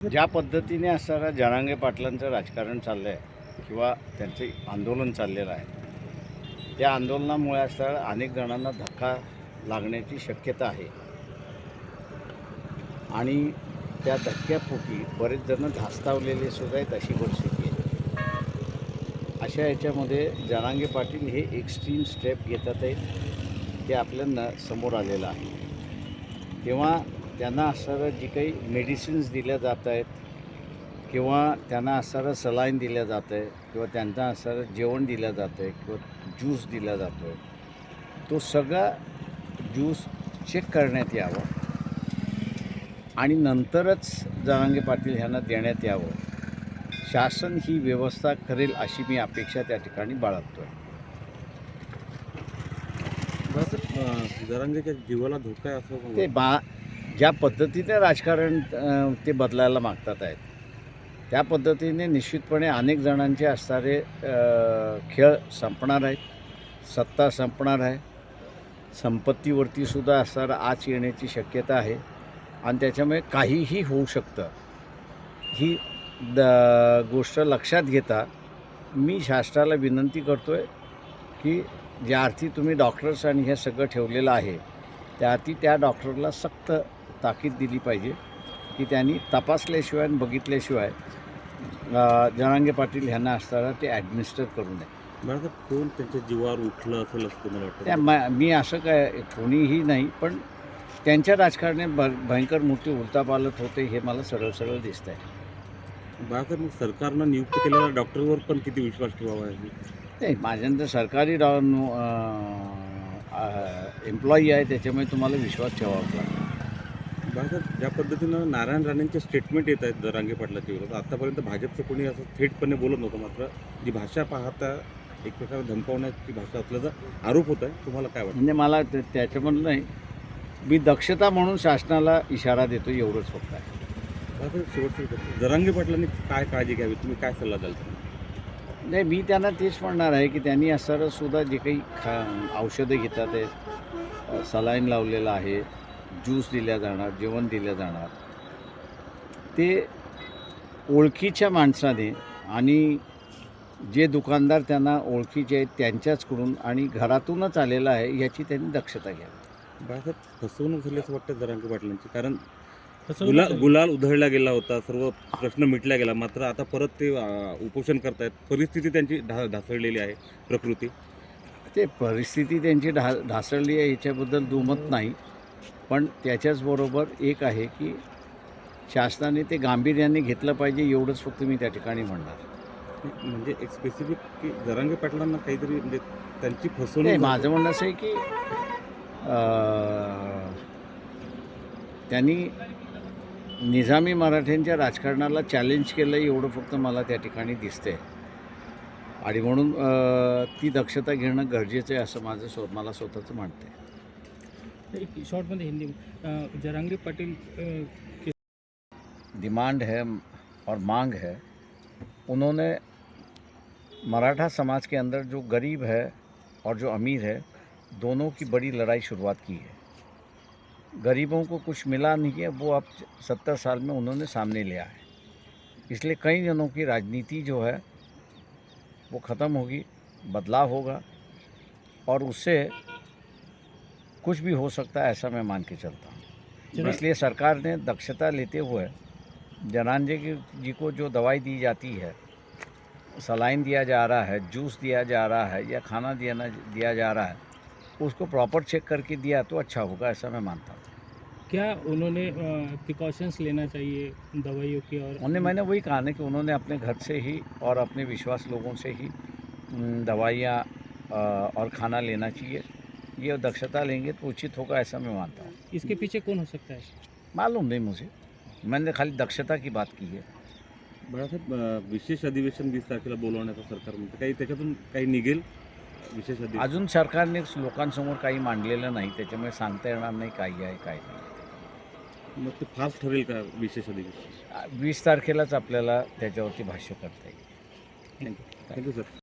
ज्या पद्धतीने असणाऱ्या जनांगे पाटलांचं राजकारण चाललं आहे किंवा त्यांचे आंदोलन चाललेलं आहे त्या आंदोलनामुळे असणाऱ्या अनेक जणांना धक्का लागण्याची शक्यता आहे. आणि त्या धक्क्यापोटी बरेच जण धास्तावलेले सुद्धा आहेत अशी परिस्थिती आहे. अशा याच्यामध्ये जनांगे पाटील हे एक्स्ट्रीम स्टेप घेतात आहेत ते आपल्यांना समोर आलेलं आहे. तेव्हा त्यांना असणारं जी काही मेडिसिन्स दिल्या जात आहेत किंवा त्यांना असणारं सलाईन दिल्या जातं आहे किंवा त्यांना असणारं जेवण दिलं जातं आहे किंवा ज्यूस दिला जातो आहे तो सगळा ज्यूस चेक करण्यात यावं. आणि नंतरच जरांगे पाटील ह्यांना देण्यात यावं. शासन ही व्यवस्था करेल अशी मी अपेक्षा त्या ठिकाणी बाळगतो आहे जरांगेच्या जीवाला धोका आहे असं ते बा ज्या पद्धतीने राजकारण ते बदलायला मागतात आहेत त्या पद्धतीने निश्चितपणे अनेक जणांचे असणारे खेळ संपणार आहेत सत्ता संपणार आहे. संपत्तीवरती सुद्धा असणारा आच येण्याची शक्यता आहे आणि त्याच्यामुळे काहीही होऊ शकतं. ही द गोष्ट लक्षात घेता मी शासनाला विनंती करतो आहे की ज्या अर्थी तुम्ही डॉक्टर्स आणि हे सगळं ठेवलेलं आहे त्या अर्थी त्या डॉक्टरला सक्त ताकीद दिली पाहिजे की त्यांनी तपासल्याशिवाय आणि बघितल्याशिवाय अ, जरांगे पाटील ह्यांना असताना ते ॲडमिनिस्टर करू नये. बाळासाहेब कोण त्यांच्या जीवावर उठलं असेल असं मला त्या वाटतं म मी असं काय कोणीही नाही पण त्यांच्या राजकारणात भ भयंकर मोठी उलतापालत होते हे मला सरळ सरळ दिसत आहे बाळासाहेब मग सरकारनं नियुक्त केलेल्या डॉक्टरवर पण किती विश्वास ठेवावा आहे? नाही माझ्यानंतर सरकारी डॉ एम्प्लॉई आहे त्याच्यामुळे तुम्हाला विश्वास ठेवावा लागतो. बाळासाहेब ज्या पद्धतीनं नारायण राणेंचे स्टेटमेंट येत आहेत जरांगे पाटलाच्या विरोधात आतापर्यंत भाजपचं कोणी असं थेटपणे बोलत नव्हतं मात्र जी भाषा पाहता एक प्रकारे धमकावण्याची भाषा असल्याचा आरोप होत आहे तुम्हाला काय वाटतं म्हणजे मला त्याच्यामधलं नाही मी दक्षता म्हणून शासनाला इशारा देतो एवढंच फक्त आहे शेवटचं. जरांगे पाटलांनी काय काळजी घ्यावी तुम्ही काय सल्ला द्याल? नाही मी त्यांना तेच म्हणणार आहे की त्यांनी असणारं सुद्धा जे काही खा औषधं घेतात आहे सलाईन लावलेलं आहे ज्यूस दिल्या जाणार जेवण दिलं जाणार. ते ओळखीच्या माणसाने आणि जे दुकानदार त्यांना ओळखीचे आहेत त्यांच्याचकडून आणि घरातूनच आलेलं आहे याची त्यांनी दक्षता घ्यावी. बाळासाहेब फसवणूक झाली असं वाटतं जरांगे पाटलांची? कारण गुला गुलाल उधळला गेला होता सर्व प्रश्न मिटला गेला. मात्र आता परत ते उपोषण करतायत. परिस्थिती त्यांची ढा ढासळलेली आहे प्रकृती. ते परिस्थिती त्यांची ढा ढासळली आहे याच्याबद्दल दुमत नाही. पण त्याच्याचबरोबर एक आहे की शासनाने ते गांभीर्याने घेतलं पाहिजे एवढंच फक्त मी त्या ठिकाणी म्हणणार. म्हणजे एक स्पेसिफिक की जरांगे पाटलांना काहीतरी म्हणजे त्यांची फसवणूक माझं म्हणणं असं आहे की त्यांनी निजामी मराठ्यांच्या राजकारणाला चॅलेंज केलं एवढं फक्त मला त्या ठिकाणी दिसतंय. आणि म्हणून ती दक्षता घेणं गरजेचं आहे असं माझं स्व मला स्वतःचं म्हणतं आहे. एक शॉर्टमध्ये हिंदी में जरांगे पाटिल डिमांड है और मांग है। उन्होंने मराठा समाज के अंदर जो गरीब है और जो अमीर है, दोनों की बड़ी लड़ाई शुरुआत की है। गरीबों को कुछ मिला नहीं है, वो अब सत्तर साल में उन्होंने सामने लिया है। इसलिए कई जनों की राजनीति जो है, वो ख़त्म होगी, बदलाव होगा और उससे कुछ भी हो सकता है ऐसा मैं मान के चलता हूँ। इसलिए सरकार ने दक्षता लेते हुए जनांजे की जी को जो दवाई दी जाती है सलाइन दिया जा रहा है जूस दिया जा रहा है या खाना दिया दिया जा रहा है उसको प्रॉपर चेक करके दिया तो अच्छा होगा ऐसा मैं मानता हूँ। क्या उन्होंने प्रिकॉशंस लेना चाहिए दवाइयों की और उन्होंने मैंने वही कहा ना कि उन्होंने अपने घर से ही और अपने विश्वास लोगों से ही दवाइयाँ और खाना लेना चाहिए। ये दक्षता लेंगे तो उचित होगा ऐसा मैं मानता हूँ। इसके पीछे कौन हो सकता है? मालूम नहीं मुझे। मैंने खाली दक्षता की बात की है। बाळासाहेब अं, विशेष अधिवेशन वीस तारखेला बोलवण्याचं सरकार म्हणतं काही त्याच्यातून काही निघेल विशेष अधिवेशन? अजून सरकारने लोकांसमोर काही मांडलेलं नाही त्याच्यामुळे सांगता येणार नाही काही आहे काय नाही. मग ते फास्ट ठरेल का विशेष अधिवेशन? वीस तारखेलाच आपल्याला त्याच्यावरती भाष्य करता येईल. Thank you sir.